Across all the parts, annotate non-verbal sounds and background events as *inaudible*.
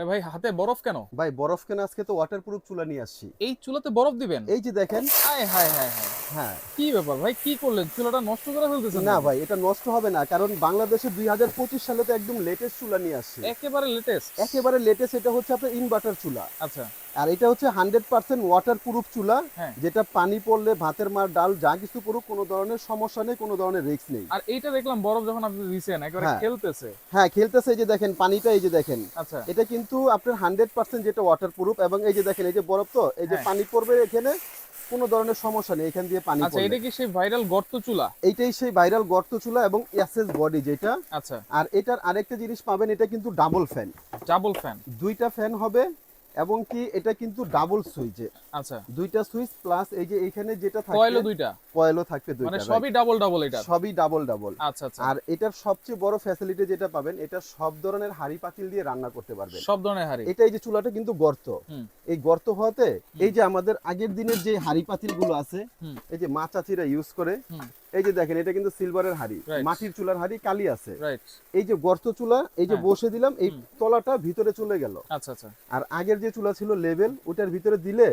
আরে ভাই হাতে বরফ কেন? ভাই বরফ কেন? আজকে তো ওয়াটারপ্রুফ চুলা নিয়ে আসছি। এই চুলাতে বরফ দিবেন? এই যে দেখেন। হায় হায় হায় হায়। হ্যাঁ। কি ব্যাপার ভাই কি করলেন? চুলাটা নষ্ট করে ফেলতেছেন না ভাই এটা নষ্ট হবে না কারণ বাংলাদেশে দুই হাজার পঁচিশ সালে তো একদম লেটেস্ট চুলা নিয়ে আসছি। একেবারে লেটেস্ট একেবারে লেটেস্ট এটা হচ্ছে আপনার ইনভার্টার চুলা। আচ্ছা। আর এটা হচ্ছে হান্ড্রেড পার্সেন্ট ওয়াটার প্রুফ চুলা হ্যাঁ। যেটা পানি পড়লে ভাতের মার ডাল যা কিছু পড়ুক কোনো ধরনের সমস্যা নেই কোনো ধরনের রিস্ক নেই। আর এইটা দেখলাম বরফ যখন আপনি দিছেন একেবারে হ্যাঁ। খেলতেছে। হ্যাঁ খেলতেছে এই যে দেখেন পানিটা এই যে দেখেন। আচ্ছা। এটা কিন্তু আপনার হান্ড্রেড পার্সেন্ট যেটা ওয়াটার প্রুফ এবং এই যে দেখেন এই যে বরফ তো এই যে হ্যাঁ। পানি পড়বে এখানে কোনো ধরনের সমস্যা নেই এখান দিয়ে পানি আচ্ছা এটা কি সেই ভাইরাল গর্ত চুলা? এইটাই সেই ভাইরাল গর্ত চুলা এবং এসএস বডি যেটা। আচ্ছা। আর এটার আরেকটা জিনিস পাবেন এটা কিন্তু ডাবল ফ্যান ডাবল ফ্যান দুইটা ফ্যান হবে এবং কি এটা কিন্তু ডাবল সুইচে আচ্ছা। দুইটা সুইচ প্লাস এই যে এখানে যেটা কয়েলও থাকবে দুইটা। কয়েলও থাকবে মানে সবই ডাবল ডাবল এটা সবই ডাবল ডাবল আচ্ছা আচ্ছা। আর এটার সবচেয়ে বড় ফ্যাসিলিটি যেটা পাবেন এটা সব ধরনের হাড়ি পাতিল দিয়ে রান্না করতে পারবেন। সব ধরনের হাড়ি। এটা এই যে চুলাটা কিন্তু গর্ত। এই গর্ত হওয়াতে এই যে আমাদের আগের দিনের যে হাড়ি পাতিলগুলো আছে এই যে মা চাচিরা ইউজ করে। এই যে দেখেন এটা কিন্তু সিলভারের হাড়ি। মাটির চুলার হাড়ি কালি আছে। এই যে গর্ত চুলা এই যে হ্যাঁ। বসে দিলাম এই তলাটা ভিতরে চলে গেল। আচ্ছা আচ্ছা। আর আগের যে চুলা ছিল লেভেল ওটার ভিতরে দিলে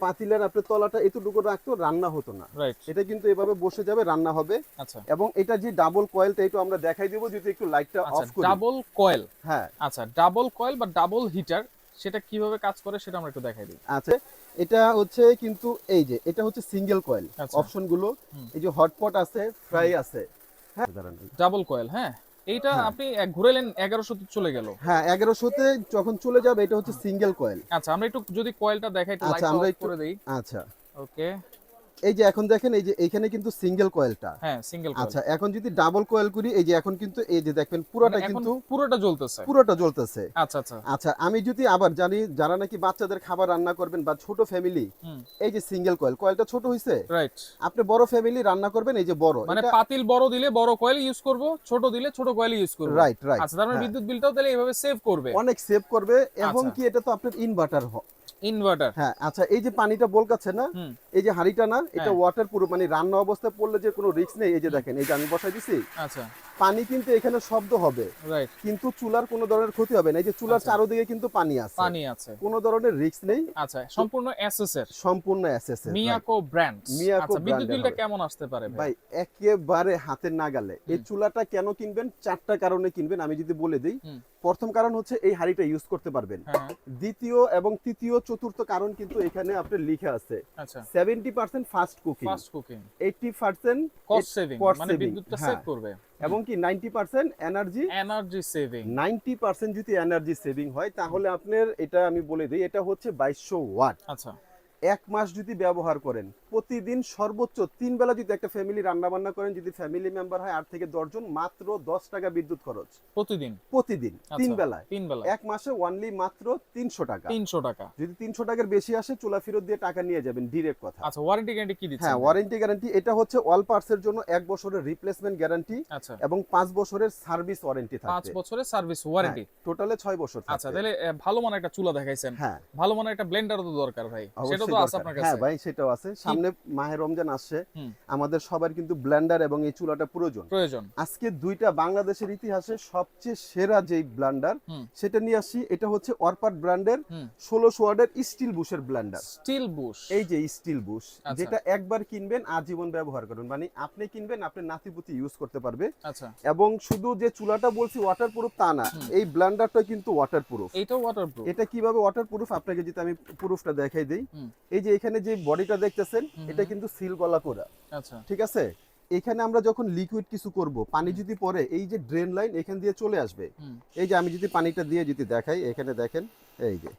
পাতিলের আপনার তলাটা এতটুকু রাখতো রান্না হতো না। এটা কিন্তু এভাবে বসে যাবে রান্না হবে। আচ্ছা। এবং এটা যে ডাবল কয়েলটা একটু আমরা দেখাই দেবো যদি একটু লাইটটা আচ্ছা অফ করি। ডাবল কয়েল হ্যাঁ। আচ্ছা ডাবল কয়েল বা ডাবল হিটার সেটা কীভাবে কাজ করে সেটা আমরা একটু দেখাই দিই। আছে এটা হচ্ছে কিন্তু এই যে এটা হচ্ছে সিঙ্গেল কয়েল আচ্ছা। অপশনগুলো এই যে হটপট আছে ফ্রাই আছে। হ্যাঁ? ডাবল কয়েল হ্যাঁ? এইটা হ্যাঁ। আপনি ঘুরেলেন এগারোশো তে চলে গেল। হ্যাঁ এগারোশোতে যখন চলে যাবে এটা হচ্ছে সিঙ্গেল কয়েল আচ্ছা আমরা একটু যদি কয়েলটা দেখাই একটু আচ্ছা, আমরা করে দেই। আচ্ছা। ওকে এই যে এখন দেখেন এই যে এখানে কিন্তু সিঙ্গেল কয়েলটা হ্যাঁ সিঙ্গেল আচ্ছা এখন যদি ডাবল কয়েল করি এই যে এখন কিন্তু এই যে দেখবেন পুরোটা কিন্তু পুরোটা জ্বলতেছে। পুরোটা জ্বলতেছে। আচ্ছা আচ্ছা। আচ্ছা আমি যদি আবার জানি যারা নাকি বাচ্চাদের খাবার রান্না করবেন বা ছোট ফ্যামিলি এই যে সিঙ্গেল কয়েল কয়েলটা ছোট হইছে? রাইট আপনি বড় ফ্যামিলি রান্না করবেন এই যে বড়। মানে পাতিল বড় দিলে বড় কয়েল ইউজ করব ছোট দিলে ছোট কয়েল ইউজ করব। রাইট রাইট আচ্ছা তার মানে বিদ্যুৎ বিলটাও তাহলে এইভাবে সেভ করবে। অনেক সেভ করবে এবং আচ্ছা। কি এটা তো আপনার ইনভার্টার ইনভার্টার হ্যাঁ আচ্ছা এই যে পানিটা বলকাচ্ছে না এই যে হাঁড়িটা না এটা হ্যাঁ। ওয়াটার পুরো মানে রান্না অবস্থায় পড়লে যে কোনো রিস্ক নেই। এই যে দেখেন এই যে আমি বসাই দিছি আচ্ছা। পানি কিন্তু এখানে শব্দ হবে। রাইট কিন্তু চুলার কোনো ধরনের ক্ষতি হবে না। এই যে চুলার আচ্ছা। চারোদিকে কিন্তু পানি আছে। পানি আছে। কোনো ধরনের রিস্ক নেই। আচ্ছা সম্পূর্ণ এসএস এর সম্পূর্ণ এসএস মিয়াকো ব্র্যান্ড মিয়াকো আচ্ছা বিদ্যুৎ বিলটা কেমন আসতে পারে ভাই? ভাই একেবারে হাতের নাগালে। এই চুলাটা কেন কিনবেন? চারটা কারণে কিনবেন আমি যদি বলে দিই। প্রথম কারণ হচ্ছে এই হাঁড়িটা ইউজ করতে পারবেন। হ্যাঁ। দ্বিতীয় এবং তৃতীয় চতুর্থ কারণ কিন্তু এখানে আপনার লিখে আছে। আচ্ছা। Seventy percent fast cooking fast cost saving মানে বিদ্যুৎটা হ্যাঁ। সেভ করবে। এবং কি ninety percent energy energy saving ninety percent যদি এনার্জি সেভিং হয় তাহলে আপনার এটা আমি বলে দিই এটা হচ্ছে বাইশশো ওয়াট। আচ্ছা। এক মাস যদি ব্যবহার করেন প্রতিদিন সর্বোচ্চ তিন বেলা যদি একটা ফ্যামিলি রান্না বান্না করেন যদি ফ্যামিলি মেম্বার হয় আট থেকে দশ জন মাত্র দশ টাকা বিদ্যুৎ খরচ। প্রতিদিন? প্রতিদিন তিন আচ্ছা, বেলায়। তিন বেলা এক মাসে ওয়ানলি মাত্র তিনশো টাকা। তিনশো টাকা। যদি তিনশো টাকার বেশি আসে চুলা ফেরত দিয়ে টাকা নিয়ে যাবেন ডিরেক্ট কথা। আচ্ছা ওয়ারেন্টি গ্যারান্টি কি দিচ্ছে হ্যাঁ ওয়ারেন্টি গ্যারান্টি এটা হচ্ছে অল পার্টসের জন্য এক বছরের রিপ্লেসমেন্ট গ্যারান্টি আচ্ছা। এবং পাঁচ বছরের সার্ভিস ওয়ারেন্টি থাকে পাঁচ বছরের সার্ভিস ওয়ারেন্টি টোটালে ছয় বছর আচ্ছা তাহলে ভালো মানের একটা চুলা দেখাইছেন। হ্যাঁ। ভালো মানের একটা ব্লেন্ডারও তো দরকার ভাই। সেটা তো আছে। আপনার হ্যাঁ ভাই সেটাও আছে। সামনে মাহে রমজান আসছে আমাদের সবার কিন্তু ব্লেন্ডার এবং এই চুলাটা প্রয়োজন। প্রয়োজন। আজকে দুইটা বাংলাদেশের ইতিহাসে সবচেয়ে সেরা যেই ব্লেন্ডার সেটা নিয়ে আসি এটা হচ্ছে অরপাট ব্র্যান্ডের ষোলোশো ওয়ার্ডের স্টিল বুশের ব্লেন্ডার স্টিল বুশ। এই যে স্টিল বুশ আচ্ছা। যেটা একবার কিনবেন আজীবন ব্যবহার করবেন মানে আপনি কিনবেন আপনার নাতিপুতি ইউজ করতে পারবে। আচ্ছা। এবং শুধু যে চুলাটা বলছি ওয়াটার প্রুফ তা না। এই ব্লেন্ডারটা কিন্তু ওয়াটার প্রুফ ওয়াটার ওয়াটারপ্রুফ এটা কীভাবে ওয়াটার প্রুফ আপনাকে যদি আমি প্রুফটা দেখাই দিই। এই যে এখানে যে বডিটা দেখতেছেন। এটা কিন্তু সিল গলা করা। আচ্ছা। ঠিক আছে? এখানে আমরা যখন লিকুইড কিছু করব পানি যদি পরে এই যে ড্রেন লাইন এখান দিয়ে চলে আসবে। এই যে আমি যদি পানিটা দিয়ে যদি দেখাই এখানে দেখেন এই যে।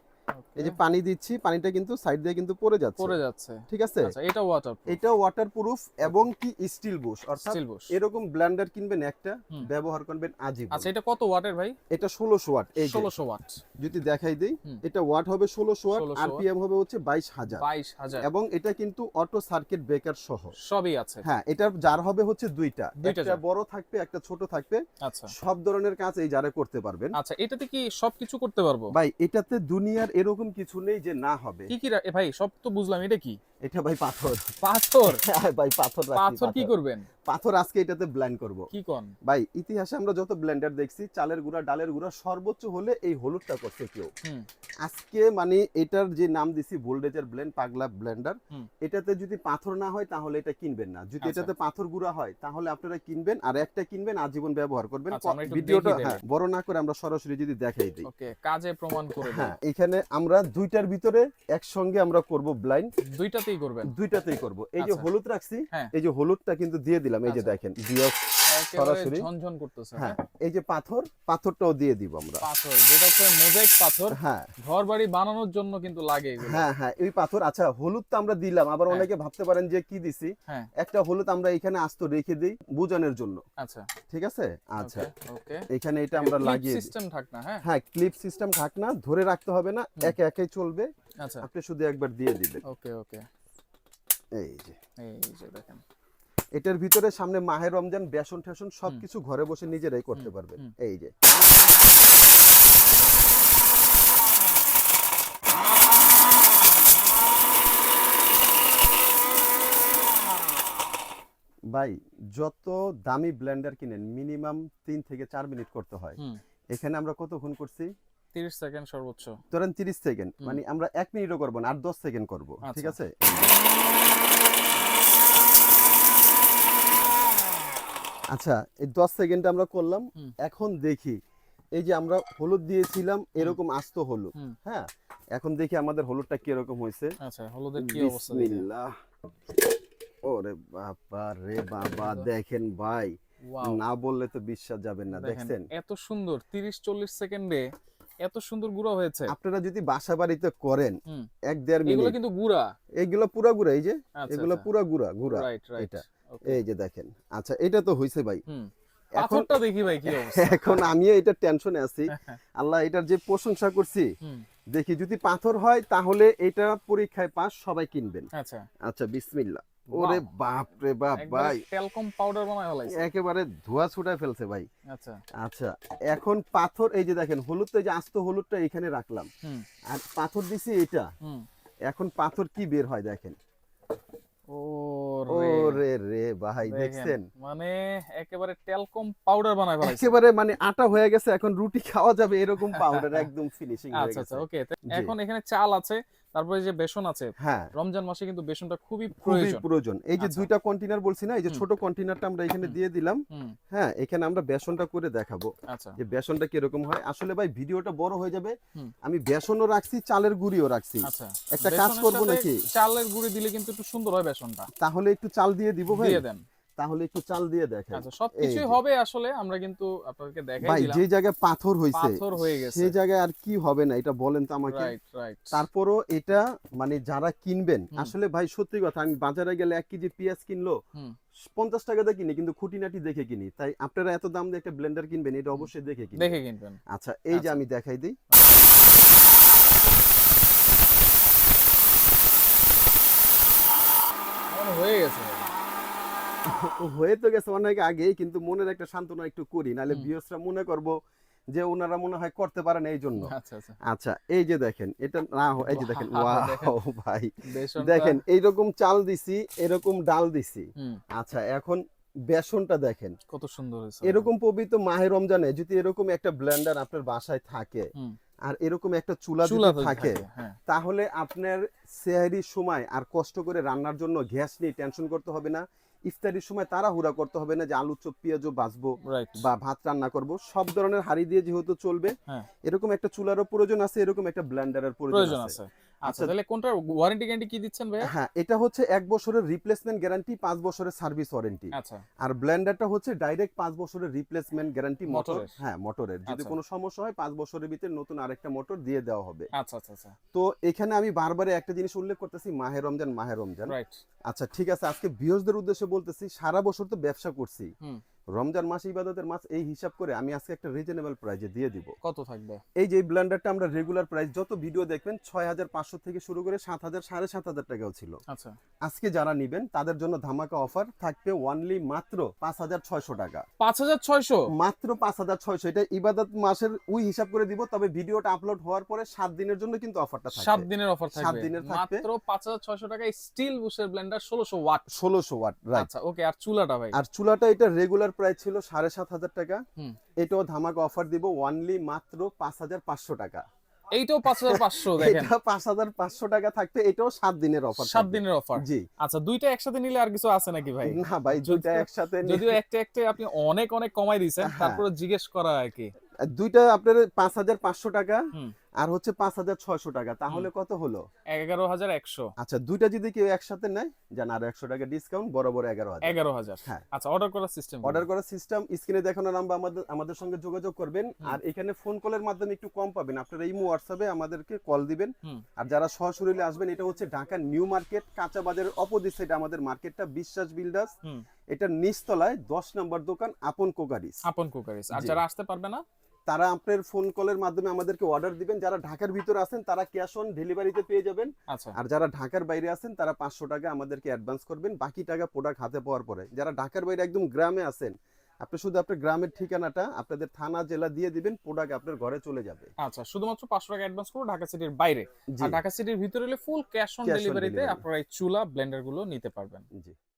এই যে পানি দিচ্ছি পানিটা কিন্তু সাইড দিয়ে কিন্তু পড়ে যাচ্ছে। পড়ে যাচ্ছে। ঠিক আছে? আচ্ছা এটা ওয়াটারপ্রুফ এটা ওয়াটার প্রুফ এবং কি স্টিল বুশ অর্থাৎ স্টিল বুশ এরকম ব্লেন্ডার কিনবেন একটা ব্যবহার করবেন আজীবন। আচ্ছা এটা কত ওয়াটের ভাই? এটা ষোলোশো ওয়াট এই যে, ষোলোশো ওয়াট। যদি দেখাই দিই। এটা ওয়াট হবে ষোলোশো ওয়াট 1600 আরপিএম হবে হচ্ছে বাইশ হাজার। বাইশ হাজার। এবং এটা কিন্তু অটো সার্কিট ব্রেকার সহ। সবই আছে। হ্যাঁ এটার জার হবে হচ্ছে দুইটা। দুইটা একটা বড় থাকবে একটা ছোট থাকবে। আচ্ছা। সব ধরনের কাজ এই জারে করতে পারবেন। আচ্ছা এটাতে কি সবকিছু করতে পারব? ভাই এটাতে দুনিয়ার এরকম কিছু নেই যে না হবে। কি কি ভাই সব তো বুঝলাম। এটা কি? এটা ভাই পাথর। পাথর? *laughs* হ্যাঁ ভাই পাথর পাথর কি করবেন? পাথর আজকে এটাতে ব্লেন্ড করব। কি কোন? ভাই ইতিহাসে আমরা যত ব্লেন্ডার দেখছি চালের গুঁড়া ডালের গুঁড়া সর্বোচ্চ হলে এই হলুদটা করছে কেউ। আজকে মানে এটার যে নাম দিছি ভোল্টেজের ব্লেন্ড পাগলা ব্লেন্ডার এটাতে যদি পাথর না হয় তাহলে এটা কিনবেন না। যদি আচ্ছা। এটাতে পাথর গুঁড়া হয় তাহলে আপনারা কিনবেন আর একটা কিনবেন আজীবন ব্যবহার করবেন। আচ্ছা, ভিডিওটা হ্যাঁ বড় না করে আমরা সরাসরি যদি দেখাই দিই। ওকে কাজে প্রমাণ করে হ্যাঁ এখানে আমরা দুইটার ভিতরে একসঙ্গে আমরা করব ব্লাইন্ড দুইটাতেই করবেন। দুইটাতেই করব। এই যে আচ্ছা। হলুদ রাখছি হ্যাঁ। এই যে হলুদটা কিন্তু দিয়ে দিলাম এই যে আচ্ছা। দেখেন বিয়স সরাসরি? ঝনঝন করতেছে হ্যাঁ। এই যে পাথর পাথরটাও দিয়ে দিব আমরা। পাথর যেটা হচ্ছে মোজাইক পাথর হ্যাঁ। ঘর বাড়ি বানানোর জন্য কিন্তু লাগে এগুলো। হ্যাঁ হ্যাঁ এই পাথর আচ্ছা হলুদ তো আমরা দিলাম। আবার হ্যাঁ। অনেকে ভাবতে পারেন যে কি দিছি? হ্যাঁ। একটা হলুদ আমরা এখানে আস্ত রেখে দিই বুঝানোর জন্য। আচ্ছা। ঠিক আছে? আচ্ছা। ওকে এখানে এটা আমরা লাগিয়ে। সিস্টেম থাক না হ্যাঁ? হ্যাঁ ক্লিপ সিস্টেম থাক না ধরে রাখতে হবে না। একে একে চলবে। আচ্ছা। আপনি শুধু একবার দিয়ে দিবেন। ওকে ওকে। এই যে। এই যে দেখেন। এটার ভিতরে সামনে মাহে রমজান বেসন ঠেসন হুম। সবকিছু ঘরে বসে নিজেরাই করতে হুম, পারবেন। এই যে। ভাই যত দামি ব্লেন্ডার কিনেন মিনিমাম তিন থেকে চার মিনিট করতে হয়। এখানে আমরা কতক্ষণ করছি? 30 সেকেন্ড সর্বোচ্চ। ধরেন তিরিশ সেকেন্ড মানে আমরা এক মিনিটও করব না আর দশ সেকেন্ড করব ঠিক আচ্ছা। আছে? আচ্ছা এই দশ সেকেন্ড আমরা করলাম। এখন দেখি এই যে আমরা হলুদ দিয়েছিলাম এরকম আস্ত হলুদ হ্যাঁ? এখন দেখি আমাদের হলুদটা কীরকম হয়েছে। আচ্ছা হলুদের কি অবস্থা বিসমিল্লাহ। ওরে বাবা রে বাবা দেখেন ভাই না বললে তো বিশ্বাস যাবেন না দেখেন দেখছেন? এত সুন্দর 30 40 সেকেন্ডে এত সুন্দর গুঁড়া হয়েছে। আপনারা যদি বাসা বাড়িতে করেন এক দেড় মিনিট। এগুলো কিন্তু গুঁড়া। এগুলো পুরা গুড়া এই যে? আচ্ছা এগুলো পুরা গুড়া গুড়া। এটা। এই যে দেখেন। আচ্ছা এটা তো হইছে ভাই। হুম। এখন পাথরটা দেখি ভাই কি *laughs* অবস্থা। এখন আমি এটা টেনশনে আছি। *laughs* আল্লাহ এটার যে প্রশংসা করছি দেখি যদি পাথর হয় তাহলে এটা পরীক্ষায় পাস সবাই কিনবেন। আচ্ছা। আচ্ছা বিসমিল্লাহ। ওরে বাপ রে বাপ ভাই। টেলকম পাউডার বানায় ফেলাইছে। একেবারে ধোয়া ছুটায় ফেলছে ভাই। আচ্ছা। আচ্ছা এখন পাথর এই যে দেখেন হলুদটা এই যে আস্ত হলুদটা এখানে রাখলাম। আর পাথর দিছি এটা। এখন পাথর কি বের হয় দেখেন। ও ও রে ভাই দেখছেন? মানে একেবারে টেলকম পাউডার বানায় ফেলাইছে। একেবারে মানে আটা হয়ে গেছে এখন রুটি খাওয়া যাবে এরকম পাউডার *laughs* একদম ফিনিশিং হয়ে আচ্ছা গেছে। আচ্ছা ওকে এখন এখানে চাল আছে। তারপরে যে বেসন আছে হ্যাঁ। রমজান মাসে কিন্তু বেসনটা খুবই খুবই প্রয়োজন। প্রয়োজন। এই যে আচ্ছা। দুইটা কন্টেনার বলছি না এই যে ছোট কন্টেনারটা আমরা এখানে দিয়ে দিলাম। হ্যাঁ এখানে আমরা বেসনটা করে দেখাবো। আচ্ছা। যে বেসনটা কীরকম হয়। আসলে ভাই ভিডিওটা বড় হয়ে যাবে। আমি বেসনও রাখছি চালের গুঁড়িও রাখছি। আচ্ছা। একটা কাজ করব নাকি? চালের গুঁড়ি দিলে কিন্তু একটু সুন্দর হয় বেসনটা। তাহলে একটু চাল দিয়ে দিব ভাই। দিয়ে দেন। তাহলে একটু চাল দিয়ে দেখেন। আচ্ছা সবকিছুই হবে আসলে আমরা কিন্তু আপনাদেরকে দেখাই ভাই যে জায়গায় পাথর হইছে পাথর হয়ে গেছে। সেই জায়গায় আর কি হবে না এটা বলেন তো আমাকে। রাইট রাইট তারপরও এটা মানে যারা কিনবেন আসলে ভাই সত্যি কথা আমি বাজারে গেলে এক কেজি পেঁয়াজ কিনলো পঞ্চাশ টাকা দিয়ে কিনি কিন্তু খুঁটিনাটি দেখে কিনি। তাই আপনারা এত দাম দিয়ে একটা ব্লেন্ডার কিনবেন এটা অবশ্যই দেখে কিনবেন। দেখে কিনবেন। আচ্ছা এই যে আচ্ছা। আমি দেখাই দিই। হয়ে গেছে। হয়ে তো গেছে অনেক আগেই কিন্তু মনের একটা সান্ত্বনা একটু করি নাহলে। ভিউয়ার্সরা মনে করব যে ওনারা মনে হয় করতে পারেন এই জন্য। আচ্ছা আচ্ছা। আচ্ছা এই যে দেখেন এটা না এই যে *laughs* দেখেন ওয়াও ভাই। দেখেন এইরকম চাল দিছি এরকম ডাল দিছি। আচ্ছা এখন বেসনটা দেখেন। কত সুন্দর হয়েছে। এরকম পবিত্র মাহে রমজানে যদি এরকম একটা ব্লেন্ডার আপনার বাসায় থাকে আর এরকম একটা চুলা চুলা যদি থাকে হ্যাঁ। তাহলে আপনার সেহারির সময় আর কষ্ট করে রান্নার জন্য গ্যাস নিয়ে টেনশন করতে হবে না। ইফতারির সময় তারা তাড়াহুড়া করতে হবে না যে আলু চপ পেঁয়াজও বাঁচবো বা ভাত রান্না করব। সব ধরনের হাড়ি দিয়ে যেহেতু চলবে হ্যাঁ। এরকম একটা চুলারও প্রয়োজন আছে এরকম একটা ব্লেন্ডারের প্রয়োজন আছে। আচ্ছা। তাহলে কোনটার ওয়ারেন্টি গ্যারান্টি কি দিচ্ছেন ভাইয়া? হ্যাঁ এটা হচ্ছে এক বছরের রিপ্লেসমেন্ট গ্যারান্টি পাঁচ বছরের সার্ভিস ওয়ারেন্টি আচ্ছা। আর ব্লেন্ডারটা হচ্ছে ডাইরেক্ট পাঁচ বছরের রিপ্লেসমেন্ট গ্যারান্টি মোটর হ্যাঁ মোটরের যদি আচ্ছা। কোনো সমস্যা হয় পাঁচ বছরের ভিতরে নতুন আরেকটা মোটর দিয়ে দেওয়া হবে। আচ্ছা আচ্ছা আচ্ছা। তো এখানে আমি বারবার একটা জিনিস উল্লেখ করতেছি মাহে রমজান মাহে রমজান। রাইট আচ্ছা ঠিক আছে আজকে ভিউজদের উদ্দেশ্যে বলতেছি সারা বছর তো ব্যবসা করছি। হুম। রমজান মাস ইবাদতের মাস এই হিসাব করে আমি আজকে একটা রিজনেবল প্রাইজে দিয়ে দিব। কত থাকবে? এই যে ব্লেন্ডারটা আমরা রেগুলার প্রাইস যত ভিডিও দেখবেন ছয় হাজার পাঁচশো থেকে শুরু করে সাত হাজার সাড়ে সাত হাজার টাকাও ছিল। আচ্ছা। আজকে যারা নিবেন তাদের জন্য ধামাকা অফার থাকবে ওয়ানলি মাত্র পাঁচ হাজার ছয়শো টাকা। পাঁচ হাজার ছয়শো? মাত্র পাঁচ হাজার ছয়শো। এটা ইবাদত মাসের উই হিসাব করে দিব তবে ভিডিওটা আপলোড হওয়ার পরে সাত দিনের জন্য কিন্তু অফারটা সাত থাকবে দিনের অফার সাত থাকবে। দিনের থাকবে। মাত্র পাঁচ হাজার ছয়শো টাকায় স্টিল বুশের ব্লেন্ডার ষোলোশো ওয়াট। ষোলোশো ওয়াট রাইট আচ্ছা ওকে আর চুলাটা ভাই? আর চুলাটা এটা রেগুলার প্রাইস ছিল সাড়ে সাত হাজার টাকা। এটাও ধামাকা অফার দিব ওয়ানলি মাত্র পাঁচ হাজার পাঁচশো টাকা। এইটাও পাঁচ হাজার পাঁচশো *laughs* এটা পাঁচ হাজার পাঁচশো টাকা থাকবে এটাও সাত দিনের অফার সাত দিনের অফার জি। আচ্ছা দুইটা একসাথে নিলে আর কিছু আছে নাকি ভাই? না ভাই দুইটা একসাথে যদিও একটা একটা আপনি অনেক অনেক কমাই দিয়েছেন হ্যাঁ। তারপরে জিজ্ঞেস করা আর কি। দুইটা আপনার পাঁচ হাজার পাঁচশো টাকা। আর হচ্ছে পাঁচ হাজার ছয়শো টাকা তাহলে কত হলো? এগারো হাজার একশো। আচ্ছা দুইটা যদি কেউ একসাথে নেয় জান আর একশো টাকা ডিসকাউন্ট বরাবর এগারো হাজার। এগারো হাজার। হ্যাঁ। আচ্ছা অর্ডার করার সিস্টেম অর্ডার করার সিস্টেম স্ক্রিনে দেখানো নাম্বার আমাদের আমাদের সঙ্গে যোগাযোগ করবেন। আর এখানে ফোন কলের মাধ্যমে একটু কম পাবেন। আপনারা ইমো হোয়াটসঅ্যাপে আমাদেরকে কল দিবেন। আর যারা সরাসরি আসবেন এটা হচ্ছে ঢাকা নিউ মার্কেট কাঁচা বাজারের অপোজিট সাইডে আমাদের মার্কেটটা বিশ্বাস বিল্ডার্স। এটা নিচতলায় দশ নম্বর দোকান আপন কোকারিস। আপন কুকারিস। আর যারা আসতে পারবে না তারা আপনার ফোন কলের মাধ্যমে আমাদেরকে অর্ডার দিবেন। যারা ঢাকার ভিতরে আছেন তারা ক্যাশ অন ডেলিভারিতে পেয়ে যাবেন। আচ্ছা। আর যারা ঢাকার বাইরে আছেন তারা পাঁচশো টাকা আমাদেরকে অ্যাডভান্স করবেন। বাকি টাকা প্রোডাক্ট হাতে পাওয়ার পরে। যারা ঢাকার বাইরে একদম গ্রামে আছেন আপনি শুধু আপনার গ্রামের ঠিকানাটা আপনাদের থানা জেলা দিয়ে দিবেন প্রোডাক্ট আপনার ঘরে চলে যাবে। আচ্ছা শুধুমাত্র পাঁচশো টাকা অ্যাডভান্স করব ঢাকা সিটির বাইরে। আর ঢাকা সিটির ভিতরে হলে ফুল ক্যাশ অন ডেলিভারিতে আপনারা এই চুলা ব্লেন্ডারগুলো নিতে পারবেন। জি।